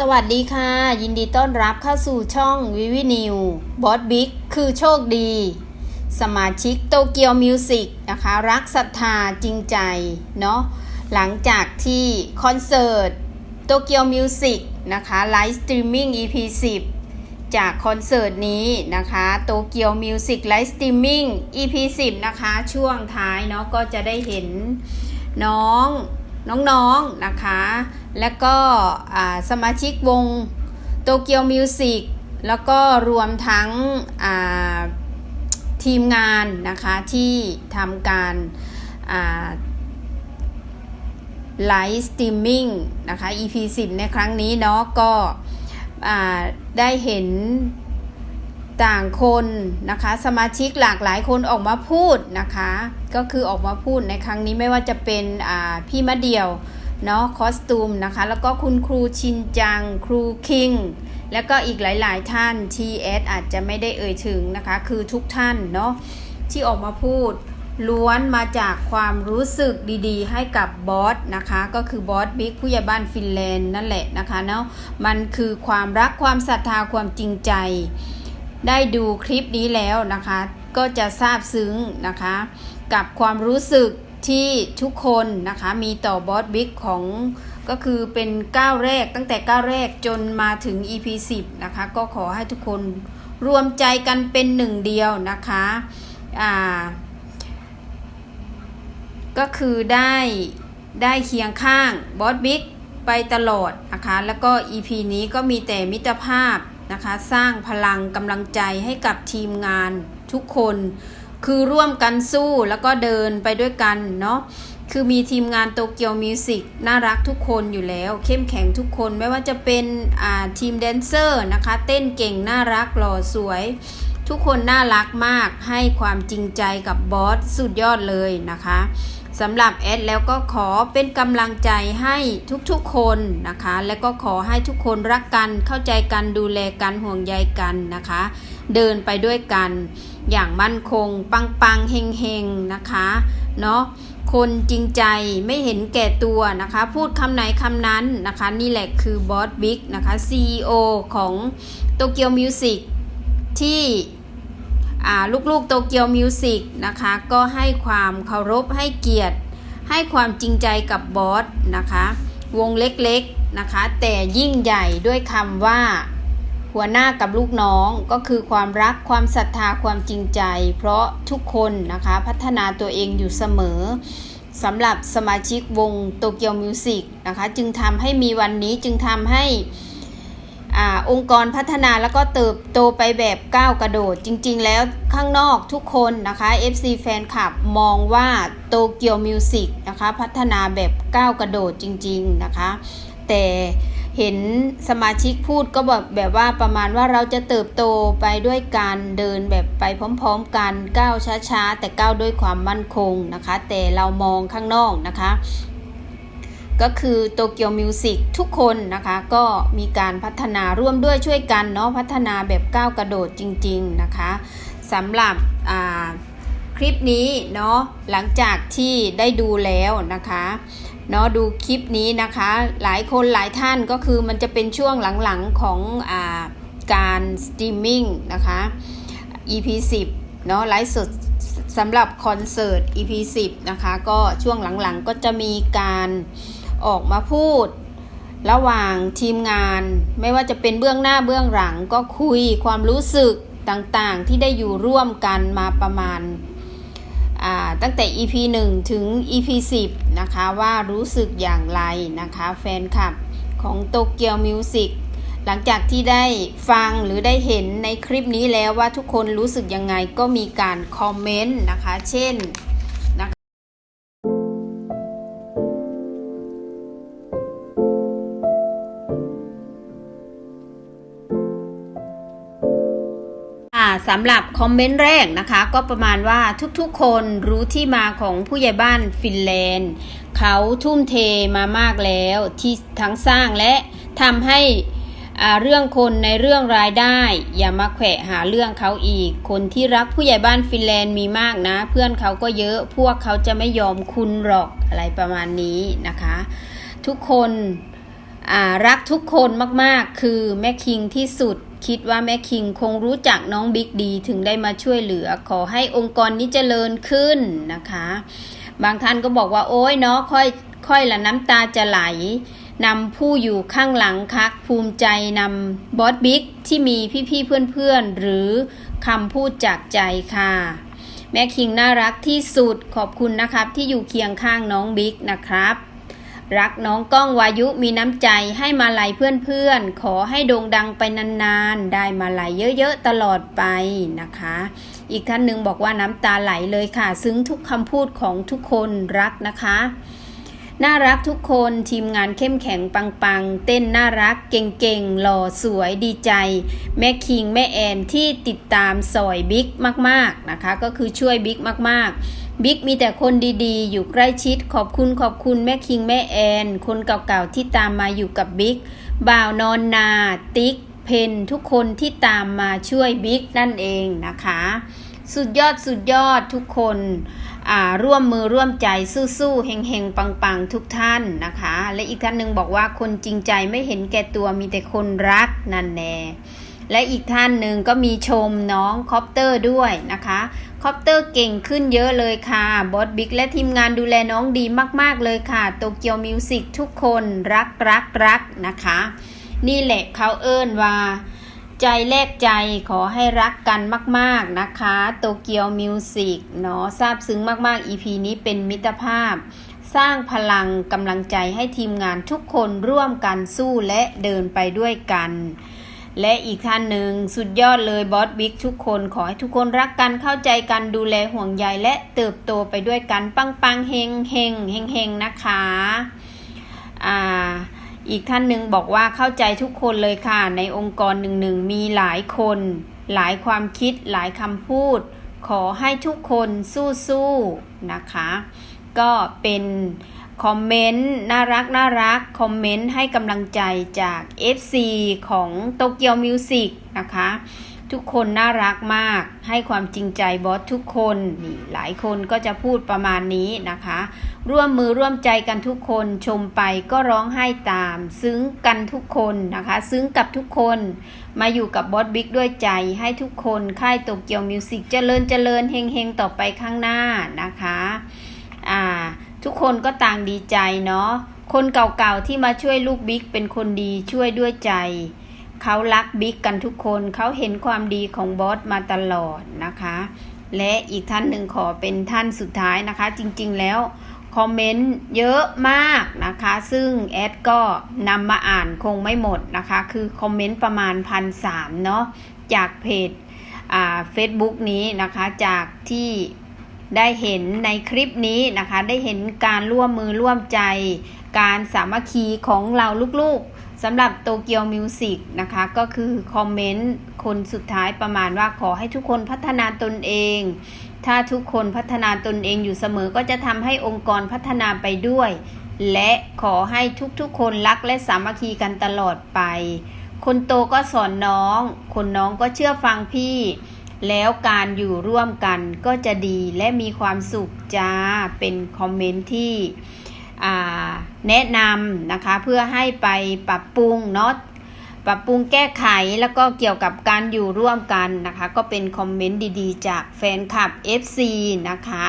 สวัสดีค่ะ ยินดีต้อนรับเข้าสู่ช่องวิวินิวบอสบิ๊กคือโชคดี สมาชิกโตเกียวมิวสิกนะคะ รักศรัทธาจริงใจเนาะหลังจากที่คอนเสิร์ตโตเกียวมิวสิกนะคะไลฟ์สตรีมมิ่ง EP 10 จากคอนเสิร์ตนี้นะคะโตเกียวมิวสิกไลฟ์สตรีมมิ่ง EP 10 นะคะ ช่วงท้ายเนาะก็จะได้เห็นน้อง น้องๆนนะคะ แล้วก็สมาชิกวงโตเกียวมิวสิกแล้วก็รวมทั้งทีมงานนะคะที่ทำการไลฟ์สตรีมมิ่งนะคะ EP 10 ในครั้งนี้เนาะก็ได้เห็น ต่างคนนะคะ สมาชิกหลากหลายคนออกมาพูดนะคะ ก็คือออกมาพูดในครั้งนี้ไม่ว่าจะเป็นพี่มะเดี่ยวเนาะคอสตูมนะคะ แล้วก็คุณครูชินจัง ครูคิง แล้วก็อีกหลายๆ ท่านที่แอดอาจจะไม่ได้เอ่ยถึงนะคะ คือทุกท่านเนาะที่ออกมาพูดล้วนมาจากความรู้สึกดีๆ ให้กับบอสนะคะ ก็คือบอสบิ๊กผู้ใหญ่บ้านฟินแลนด์นั่นแหละนะคะเนาะมันคือความรักความศรัทธาความจริงใจ ได้ดูคลิปนี้แล้วนะคะ ก็จะซาบซึ้งนะคะ กับความรู้สึกที่ทุกคนนะคะมีต่อบอสบิ๊กของก็คือเป็นก้าวแรกตั้งแต่ก้าวแรกจนมาถึง EP 10นะคะ ก็ขอให้ทุกคนรวมใจกันเป็นหนึ่งเดียวนะคะอ่าก็คือได้ได้เคียงข้างบอสบิ๊กไปตลอดนะคะ แล้วก็ EP นี้ก็มีแต่มิตรภาพ นะคะ สร้างพลังกำลังใจให้กับทีมงานทุกคน คือร่วมกันสู้แล้วก็เดินไปด้วยกันเนาะคือมีทีมงานโตเกียวมิวสิกน่ารักทุกคนอยู่แล้ว เข้มแข็งทุกคนไม่ว่าจะเป็นทีมแดนเซอร์นะคะ เต้นเก่งน่ารักหล่อสวย ทุกคนน่ารักมากให้ความจริงใจกับบอสสุดยอดเลยนะคะ สำหรับแอดแล้วก็ขอเป็นกำลังใจให้ทุกๆคนนะคะ และก็ขอให้ทุกคนรักกันเข้าใจกันดูแลกันห่วงใยกันนะคะ เดินไปด้วยกัน อย่างมั่นคง ปังปังเฮงเฮงนะคะเนาะคนจริงใจไม่เห็นแก่ตัวนะคะ พูดคำไหนคำนั้นนะคะ นี่แหละคือบอสบิ๊กนะคะ CEO ของโตเกียวมิวสิกที่ ลูกๆโตเกียวมิวสิกนะคะก็ให้ความเคารพให้เกียรติ ให้ความจริงใจกับบอสนะคะ วงเล็กๆนะคะ แต่ยิ่งใหญ่ด้วยคำว่า หัวหน้ากับลูกน้องก็คือความรักความศรัทธาความจริงใจ เพราะทุกคนนะคะพัฒนาตัวเองอยู่เสมอสำหรับสมาชิกวงโตเกียวมิวสิกนะคะ จึงทำให้มีวันนี้จึงทำให้ อองค์กรพัฒนาแล้วก็เติบโตไปแบบก้าวกระโดด จริงๆ แล้วข้างนอกทุกคนนะคะ FC แฟนคลับมองว่าโตเกียวมิวสิกนะคะพัฒนาแบบก้าวกระโดดจริง ๆ นะคะ แต่เห็นสมาชิกพูดก็แบบแบบว่าประมาณว่าเราจะเติบโตไปด้วยการเดินแบบไปพร้อมๆกันก้าวช้าๆ แต่ก้าวด้วยความมั่นคงนะคะ แต่เรามองข้างนอกนะคะ ก็คือโตเกียวมิวสิกทุกคนนะคะ ก็มีการพัฒนาร่วมด้วยช่วยกันเนาะพัฒนาแบบก้าวกระโดดจริง ๆ นะคะสำหรับคลิปนี้เนาะหลังจากที่ได้ดูแล้วนะคะเนาะดูคลิปนี้นะคะ หลายคนหลายท่านก็คือมันจะเป็นช่วงหลังๆของอาการสตรีมมิ่งนะคะ EP 10เนาะไลฟ์สดสำหรับคอนเสิร์ต EP 10นะคะ ก็ช่วงหลังๆก็จะมีการ ออกมาพูด ระหว่างทีมงาน ไม่ว่าจะเป็นเบื้องหน้าเบื้องหลังก็คุยความรู้สึกต่างๆ ที่ได้อยู่ร่วมกันมาประมาณตั้งแต่ EP 1 ถึง EP 10 นะคะว่ารู้สึกอย่างไรนะคะแฟนคลับของโตเกียวมิวสิกหลังจากที่ได้ฟังหรือได้เห็นในคลิปนี้แล้วว่าทุกคนรู้สึกยังไงก็มีการคอมเมนต์นะคะ เช่นำหรับคอมเมนต์แรกนะคะ ก็ประมาณว่าทุกๆคนรู้ที่มาของผู้ใหญ่บ้านฟินแลนด์ เขาทุ่มเทมามากแล้วที่ทั้งสร้างและทำให้เรื่องคนในเรื่องรายได้ อย่ามาแขวะหาเรื่องเขาอีก คนที่รักผู้ใหญ่บ้านฟินแลนด์มีมากนะ เพื่อนเขาก็เยอะพวกเขาจะไม่ยอมคุณหรอกอะไรประมาณนี้นะคะ ทุกคนรักทุกคนมากๆ คือแม่คิงที่สุด คิดว่าแม่คิงคงรู้จักน้องบิ๊กดีถึงได้มาช่วยเหลือ ขอให้องค์กรนี้เจริญขึ้นนะคะ บางท่านก็บอกว่าโอ้ยเนาะค่อยค่อยละน้ำตาจะไหลนำผู้อยู่ข้างหลังคัก ภูมิใจนำบอสบิ๊กที่มีพี่ๆเพื่อนๆ หรือคำพูดจากใจค่ะ แม่คิงน่ารักที่สุดขอบคุณนะครับที่อยู่เคียงข้างน้องบิ๊กนะครับ รักน้องก้องวายุมีน้ำใจให้มาลัยเพื่อนๆ ขอให้โด่งดังไปนานๆ ได้มาลัยเยอะๆ ตลอดไปนะคะ อีกท่านหนึ่งบอกว่าน้ำตาไหลเลยค่ะ ซึ้งทุกคำพูดของทุกคนรักนะคะ น่ารักทุกคนทีมงานเข้มแข็งปังๆ เต้นน่ารักเก่งๆ หล่อสวยดีใจ แม่คิงแม่แอนที่ติดตามสอยบิ๊กมากๆนะคะ ก็คือช่วยบิ๊กมากๆ บิ๊กมีแต่คนดีๆ อยู่ใกล้ชิด ขอบคุณขอบคุณแม่คิงแม่แอน คนเก่าๆที่ตามมาอยู่กับบิ๊ก บ่าวนอนนา ติ๊ก เพนทุกคนที่ตามมาช่วยบิ๊กนั่นเองนะคะ สุดยอดสุดยอดทุกคนอ่าร่วมมือร่วมใจสู้ๆเฮงๆ ปังๆ ทุกท่านนะคะ และอีกท่านหนึ่งบอกว่าคนจริงใจไม่เห็นแก่ตัวมีแต่คนรักนั่นแน่และอีกท่านหนึ่งก็มีชมน้องคอปเตอร์ด้วยนะคะ คอปเตอร์เก่งขึ้นเยอะเลยค่ะ บอสบิ๊กและทีมงานดูแลน้องดีมาก ๆ เลยค่ะ โตเกียวมิวสิกทุกคนรักรักรักนะคะ นี่แหละเขาเอิ้นว่า ใจแลกใจขอให้รักกันมาก ๆ นะคะ โตเกียวมิวสิกเนาะซาบซึ้งมาก ๆ EP นี้เป็นมิตรภาพ สร้างพลังกำลังใจให้ทีมงานทุกคนร่วมกันสู้และเดินไปด้วยกัน และอีกท่านหนึ่งสุดยอดเลยบอสบิ๊กทุกคนขอให้ทุกคนรักกันเข้าใจกันดูแลห่วงใยและเติบโตไปด้วยกันปังปังๆเฮงเฮงเฮงเฮงนะคะอ่าอีกท่านหนึ่งบอกว่าเข้าใจทุกคนเลยค่ะ ในองค์กรหนึ่งหนึ่งมีหลายคน หลายความคิดหลายคำพูด ขอให้ทุกคนสู้ๆนะคะ ก็เป็น คอมเมนต์น่ารักน่ารักคอมเมนต์ให้กำลังใจจาก FC ของโตเกียวมิวสิกนะคะ ทุกคนน่ารักมาก ให้ความจริงใจบอสทุกคนนี่หลายคนก็จะพูดประมาณนี้นะคะ ร่วมมือร่วมใจกันทุกคนชมไปก็ร้องไห้ตาม ซึ้งกันทุกคนนะคะ ซึ้งกับทุกคนมาอยู่กับบอสบิ๊กด้วยใจให้ทุกคนค่ายโตเกียวมิวสิกเจริญเจริญเฮงเฮงต่อไปข้างหน้านะคะ อ่า ทุกคนก็ต่างดีใจเนาะคนเก่าๆที่มาช่วยลูกบิ๊กเป็นคนดีช่วยด้วยใจ เขารักบิ๊กกันทุกคนเขาเห็นความดีของบอสมาตลอดนะคะ และอีกท่านหนึ่งขอเป็นท่านสุดท้ายนะคะ จริงๆแล้วคอมเมนต์เยอะมากนะคะ ซึ่งแอดก็นำมาอ่านคงไม่หมดนะคะ คือคอมเมนต์ประมาณพันสามเนาะจากเพจเฟซบุ๊กนี้นะคะจากที่ ได้เห็นในคลิปนี้นะคะ ได้เห็นการร่วมมือร่วมใจ การสามัคคีของเราลูกๆสำหรับโตเกียวมิวสิกนะคะ ก็คือคอมเมนต์คนสุดท้ายประมาณว่าขอให้ทุกคนพัฒนาตนเอง ถ้าทุกคนพัฒนาตนเองอยู่เสมอก็จะทำให้องค์กรพัฒนาไปด้วย และขอให้ทุกๆ คนรักและสามัคคีกันตลอดไป คนโตก็สอนน้อง คนน้องก็เชื่อฟังพี่ แล้วการอยู่ร่วมกันก็จะดีและมีความสุขจ้าเป็นคอมเมนต์ที่แนะนำนะคะเพื่อให้ไปปรับปรุงเนาะปรับปรุงแก้ไขแล้วก็เกี่ยวกับการอยู่ร่วมกันนะคะ ก็เป็นคอมเมนต์ดีๆ จากแฟนคลับ FC นะคะ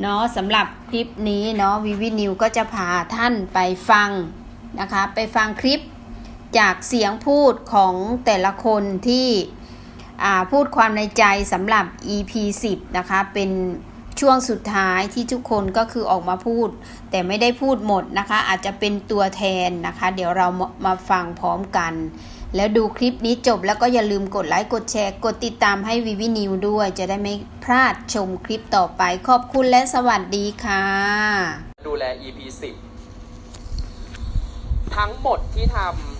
เนาะสำหรับคลิปนี้เนาะวิวินิวก็จะพาท่านไปฟังนะคะ ไปฟังคลิปจากเสียงพูดของแต่ละคนที่ พูดความในใจสำหรับ EP 10 นะคะ เป็นช่วงสุดท้ายที่ทุกคนก็คือออกมาพูด แต่ไม่ได้พูดหมดนะคะ อาจจะเป็นตัวแทนนะคะ เดี๋ยวเรามามาฟังพร้อมกัน แล้วดูคลิปนี้จบแล้วก็อย่าลืมกดไลค์กดแชร์ กดติดตามให้วิวินิวด้วย จะได้ไม่พลาดชมคลิปต่อไป ขอบคุณและสวัสดีค่ะ ดูแล EP 10 ทั้งหมดที่ทำ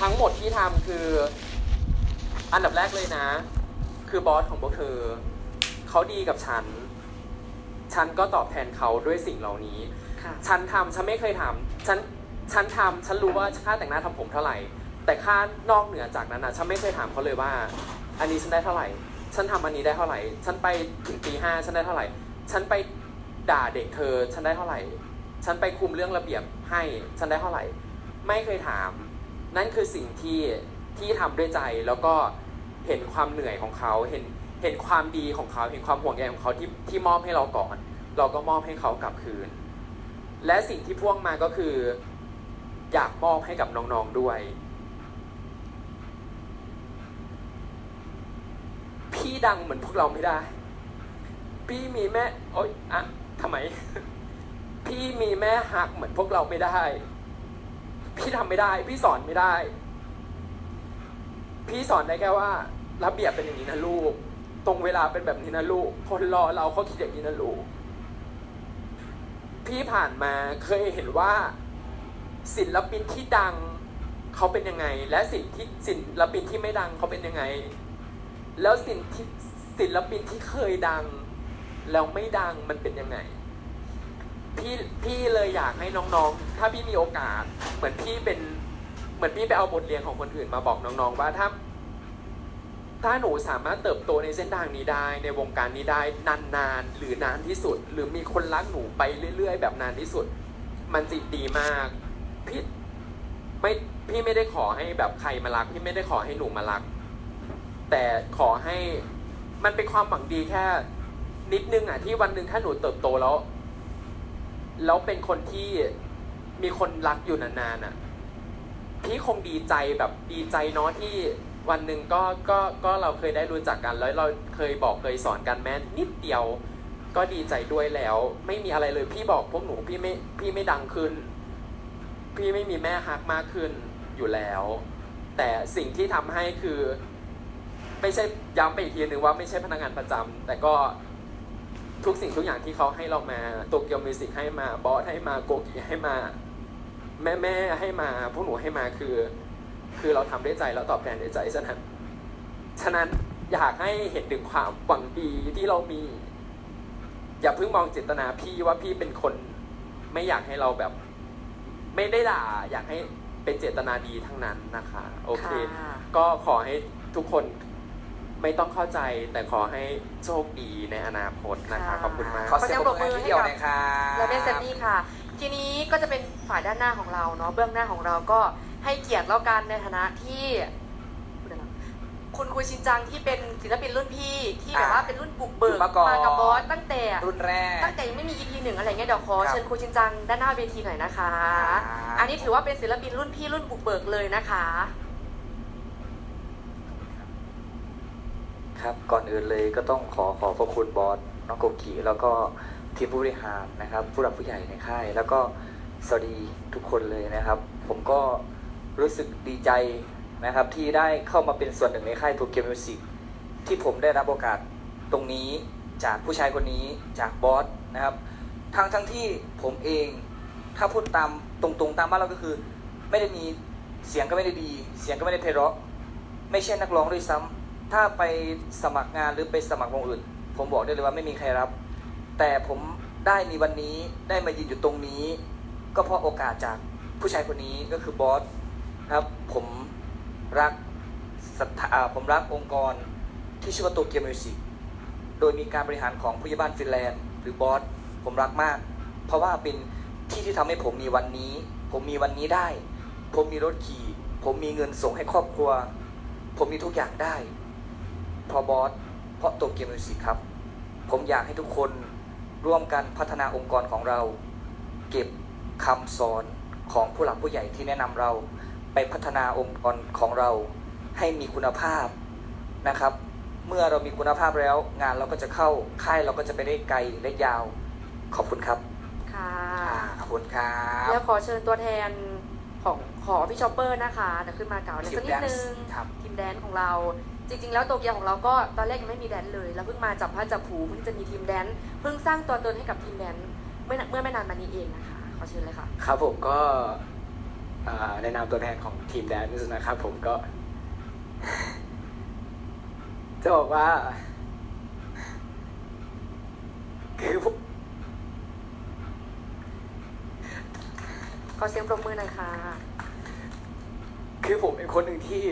ทั้งหมดที่ทำคือ อันดับแรกเลยนะ คือบอสของพวกเธอเขาดีกับฉัน ฉันก็ตอบแทนเขาด้วยสิ่งเหล่านี้ ค่ะ ฉันทำฉันไม่เคยทำฉันฉันทำฉันรู้ว่าค่าแต่งหน้าทำผมเท่าไหร่ แต่ค่านอกเหนือจากนั้นนะฉันไม่เคยถามเขาเลยว่า อันนี้ฉันได้เท่าไหร่ ฉันทำอันนี้ได้เท่าไหร่ ฉันไปถึงปีห้าฉันได้เท่าไหร่ ฉันไปด่าเด็กเธอ ฉันได้เท่าไหร่ ฉันไปคุมเรื่องระเบียบให้ ฉันได้เท่าไหร่ ไม่เคยถาม นั่นคือสิ่งที่ที่ทำด้วยใจแล้วก็เห็นความเหนื่อยของเขาเห็นเห็นความดีของเขา เห็นความห่วงใยของเขาที่ที่มอบให้เราก่อน เราก็มอบให้เขากลับคืน และสิ่งที่พ่วงมาก็คือ อยากมอบให้กับน้องๆด้วย พี่ดังเหมือนพวกเราไม่ได้ พี่มีแม่โอ๊ยอะทำไม พี่มีแม่หักเหมือนพวกเราไม่ได้ พี่ทำไม่ได้ พี่สอนไม่ได้ พี่สอนได้แค่ว่า ระเบียบเป็นอย่างนี้นะลูก ตรงเวลาเป็นแบบนี้นะลูก คนรอเราเขาคิดอย่างนี้นะลูก พี่ผ่านมาเคยเห็นว่า ศิลปินที่ดังเขาเป็นยังไง และศิลที่ศิลปินที่ไม่ดังเขาเป็นยังไง แล้วศิลที่ศิลปินที่เคยดัง แล้วไม่ดังมันเป็นยังไง พี่พี่เลยอยากให้น้องๆ ถ้าพี่มีโอกาส เหมือนพี่เป็น เหมือนพี่ไปเอาบทเรียนของคนอื่นมาบอกน้องๆว่าถ้า ถ้าหนูสามารถเติบโตในเส้นทางนี้ได้ ในวงการนี้ได้นานๆหรือนานที่สุด หรือมีคนรักหนูไปเรื่อย ๆ แบบนานที่สุด มันจิตดีมากพี่ไม่พี่ไม่ได้ขอให้แบบใครมารัก พี่ไม่ได้ขอให้หนูมารัก แต่ขอให้มันเป็นความหวังดีแค่ นิดนึงอะที่วันหนึ่งถ้าหนูเติบโตแล้ว แล้วเป็นคนที่มีคนรักอยู่นานๆอะ พี่คงดีใจแบบดีใจเนาะที่วันหนึ่งก็ก็ก็เราเคยได้รู้จักกันแล้วเราเคยบอกเคยสอนกันแม้นิดเดียว ก็ดีใจด้วยแล้ว ไม่มีอะไรเลยพี่บอกพวกหนูพี่ไม่พี่ไม่ดังขึ้น พี่ไม่มีแม่ฮักมากขึ้นอยู่แล้ว แต่สิ่งที่ทำให้คือ ไม่ใช่ย้ำไปอีกทีนึงว่าไม่ใช่พนักงานประจำแต่ก็ ทุกสิ่งทุกอย่างที่เขาให้เรามาโตเกียวมิวสิกให้มาบอสให้มาโกกิให้มา แม่แม่ให้มาพวกหนูให้มาคือ คือเราทำด้วยใจแล้วตอบแทนด้วยใจฉะนั้นฉะนั้นอยากให้เห็นถึงความหวังดีที่เรามี อย่าเพิ่งมองเจตนาพี่ว่าพี่เป็นคน ไม่อยากให้เราแบบ ไม่ได้ด่าอยากให้เป็นเจตนาดีทั้งนั้นนะคะ โอเคค่ะก็ขอให้ทุกคน ไม่ต้องเข้าใจแต่ขอให้โชคดีในอนาคตนะคะ ค่ะ ขอบคุณมาก ขอเสียงปรบมือให้เดี่ยวหน่อยครับและเบนเซนนี่ค่ะ ทีนี้ก็จะเป็นฝ่ายด้านหน้าของเราเนาะเบื้องหน้าของเราก็ให้เกียรติแล้วกันในฐานะที่คุณครูชินจังที่เป็นศิลปินรุ่นพี่ที่แบบว่าเป็นรุ่นบุกเบิกอยู่มาก่อนกับบอสตั้งแต่ รุ่นแรก ตั้งแต่ยังไม่มี EP หนึ่งอะไรเงี้ยเดี๋ยวขอครับ เชิญครูชินจังด้านหน้าเวทีหน่อยนะคะครับอันนี้ถือว่าเป็นศิลปินรุ่นพี่รุ่นบุกเบิกเลยนะคะ ครับ ก่อนอื่นเลยก็ต้องขอขอบพระคุณบอสน้องโกกิแล้วก็ทีมผู้บริหารนะครับ ผู้หลักผู้ใหญ่ในค่าย แล้วก็สวัสดีทุกคนเลยนะครับ ผมก็รู้สึกดีใจนะครับที่ได้เข้ามาเป็นส่วนหนึ่งในค่ายทูเกียมิวสิกที่ผมได้รับโอกาสตรงนี้จากผู้ชายคนนี้จากบอสนะครับทั้งทั้งที่ผมเอง ถ้าพูดตามตรงๆตามบ้านเราก็คือ ไม่ได้มีเสียงก็ไม่ได้ดี เสียงก็ไม่ได้ไพเราะไม่ใช่นักร้องด้วยซ้ำ ถ้าไปสมัครงานหรือไปสมัครวงอื่น ผมบอกได้เลยว่าไม่มีใครรับ แต่ผมได้มีวันนี้ได้มายืนอยู่ตรงนี้ ก็เพราะโอกาสจากผู้ชายคนนี้ก็คือบอสครับผมรักศรัทธาผมรักองค์กรที่ชื่อว่าโตเกียวมิวสิกโดยมีการบริหารของผู้ใหญ่บ้านฟินแลนด์ หรือบอสผมรักมาก เพราะว่าเป็นที่ที่ทำให้ผมมีวันนี้ ผมมีวันนี้ได้ ผมมีรถขี่ ผมมีเงินส่งให้ครอบครัว ผมมีทุกอย่างได้ พราะบอสเพราะโตเกียวมิวสิกครับ ผมอยากให้ทุกคนร่วมกันพัฒนาองค์กรของเรา เก็บคำสอนของผู้หลักผู้ใหญ่ที่แนะนำเรา ไปพัฒนาองค์กรของเรา ให้มีคุณภาพนะครับ เมื่อเรามีคุณภาพแล้ว งานเราก็จะเข้าค่ายเราก็จะไปได้ไกลและยาว ขอบคุณครับค่ะอ่าขอบคุณครับแล้วขอเชิญตัวแทนของขอพี่ชอปเปอร์นะคะเดี๋ยวขึ้นมาเก่าในทีสัมกแดนิดนนึซ์งครับทีมแดนซ์ของเรา จริง ๆ แล้วโตเกียวของเราก็ตอนแรกยังไม่มีแดนซ์เลยแล้วเพิ่งมาจับพลัดจับผลูเพิ่งจะมีทีมแดนซ์เพิ่งสร้างตัวตนให้กับทีมแดนซ์เมื่อเมื่อไม่นานมานี้เองนะคะขอเชิญเลยค่ะ ครับผมก็อ่าในนามตัวแทนของทีมแดนซ์นะครับผมก็ จะบอกว่า คือผมขอเสียงปรบมือหน่อยค่ะ คือผมเป็นคนหนึ่งที่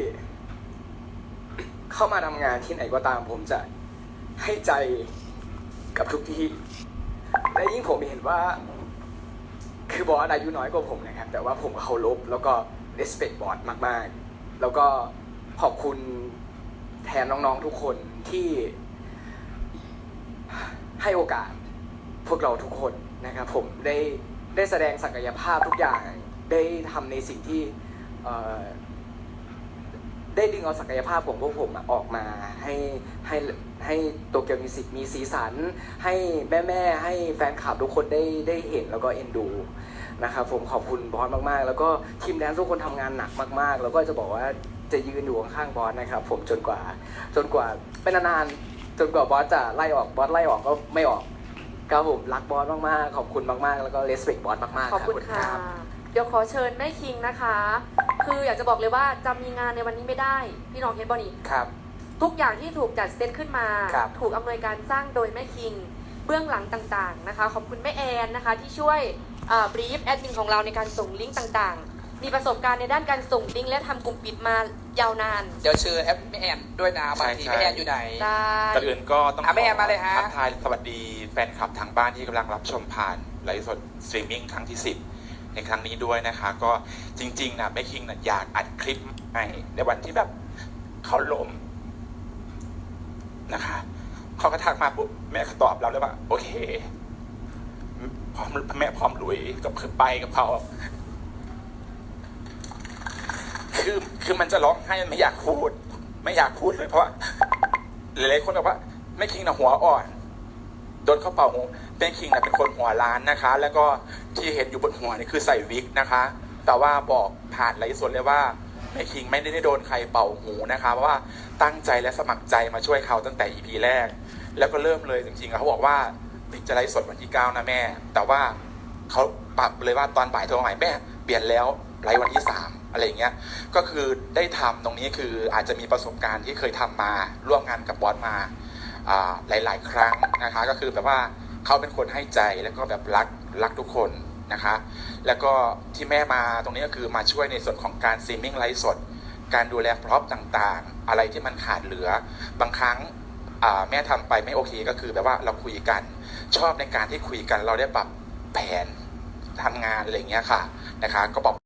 เข้ามาทำงานที่ไหนก็ตามผมจะให้ใจกับทุกที่ และยิ่งผมเห็นว่า คือบอสอายุน้อยกว่าผมนะครับ แต่ว่าผมเคารพแล้วก็ respect บอสมาก ๆ แล้วก็ขอบคุณแทนน้อง ๆ ทุกคนที่ให้โอกาสพวกเราทุกคนนะครับ ผมได้ได้แสดงศักยภาพทุกอย่าง ได้ทำในสิ่งที่ ได้ดึงเอาศักยภาพของพวกผมอะออกมาให้ให้ให้โตเกียวมิวสิกมีสีสัน ให้แม่แม่ๆให้แฟนคลับทุกคนได้ได้เห็นแล้วก็เอ็นดูนะครับผมขอบคุณบอสมาก ๆ แล้วก็ทีมแดนซ์ทุกคนทำงานหนักมาก ๆ แล้วก็จะบอกว่าจะยืนอยู่ข้างๆบอสนะครับ ผมจนกว่า จนกว่าเป็นนานๆจนกว่าบอสจะไล่ออกบอสไล่ออกก็ไม่ออกครับผมรักบอสมากๆขอบคุณมากๆ แล้วก็เลสเ c กบอสมากๆขอบคุณค่ะเดี๋ยวขอเชิญแม่คิงนะคะ คืออยากจะบอกเลยว่าจะมีงานในวันนี้ไม่ได้ พี่น้องเฮดบอนี่ครับ ทุกอย่างที่ถูกจัดเซตขึ้นมา ครับ ถูกอำนวยการสร้างโดยแม่คิง เบื้องหลังต่างๆนะคะ ขอบคุณแม่แอนนะคะที่ช่วยบรีฟแอดมินของเราในการส่งลิงก์ต่างๆ มีประสบการณ์ในด้านการส่งลิงก์และทำกลุ่มปิดมายาวนานเดี๋ยวเชิญแอปแม่แอนด้วยนะบางทีใช่ แม่แอนอยู่ไหน ได้ ก่อนอื่นก็ต้องอะแม่มาเลยฮะ ทักทายสวัสดีแฟนคลับทางบ้านที่กำลังรับชมผ่านไลฟ์สดสตรีมมิ่งครั้งที่ 10 ในครั้งนี้ด้วยนะคะ ก็จริงๆนะแม่คิงนะอยากอัดคลิปให้ในวันที่แบบเขาล้มนะคะเขาก็ทักมาปุ๊บแม่ก็ตอบเราเลยว่า โอเคพร้อมแม่พร้อมลุยกับคือไปกับเขาคือคือมันจะร้องไห้มันไม่อยากพูด ไม่อยากพูดเลยเพราะว่าหลายๆคนบอกว่าแม่คิงนะหัวอ่อน โดนเขาเป่าหู แม่คิงนะเป็นคนหัวล้านนะคะ แล้วก็ที่เห็นอยู่บนหัวนี่คือใส่วิกนะคะ แต่ว่าบอกผ่านไลฟ์สดเลยว่าแม่คิงไม่ได้โดนใครเป่าหูนะคะเพราะว่าตั้งใจและสมัครใจมาช่วยเขาตั้งแต่ EP แรก แล้วก็เริ่มเลยจริงๆเขาบอกว่าจะไลฟ์สดวันที่9นะแม่ แต่ว่าเขาปรับเลยว่าตอนบ่ายโทรมาใหม่แม่เปลี่ยนแล้วไลฟ์วันที่ 3 อะไรอย่างเงี้ยก็คือได้ทำตรงนี้คืออาจจะมีประสบการณ์ที่เคยทำมาร่วมงานกับบอสมาอ่าหลาย ๆ ครั้งนะคะ ก็คือแบบว่า เขาเป็นคนให้ใจแล้วก็แบบรักรักทุกคนนะคะ แล้วก็ที่แม่มาตรงนี้ก็คือมาช่วยในส่วนของการซีมิ่งไลฟ์สด การดูแลพร็อพต่างๆ อะไรที่มันขาดเหลือ บางครั้งแม่ทำไปไม่โอเคก็คือแบบว่าเราคุยกัน ชอบในการที่คุยกันเราได้ปรับแผนทำงานอะไรอย่างเงี้ยค่ะนะคะ ก็บอก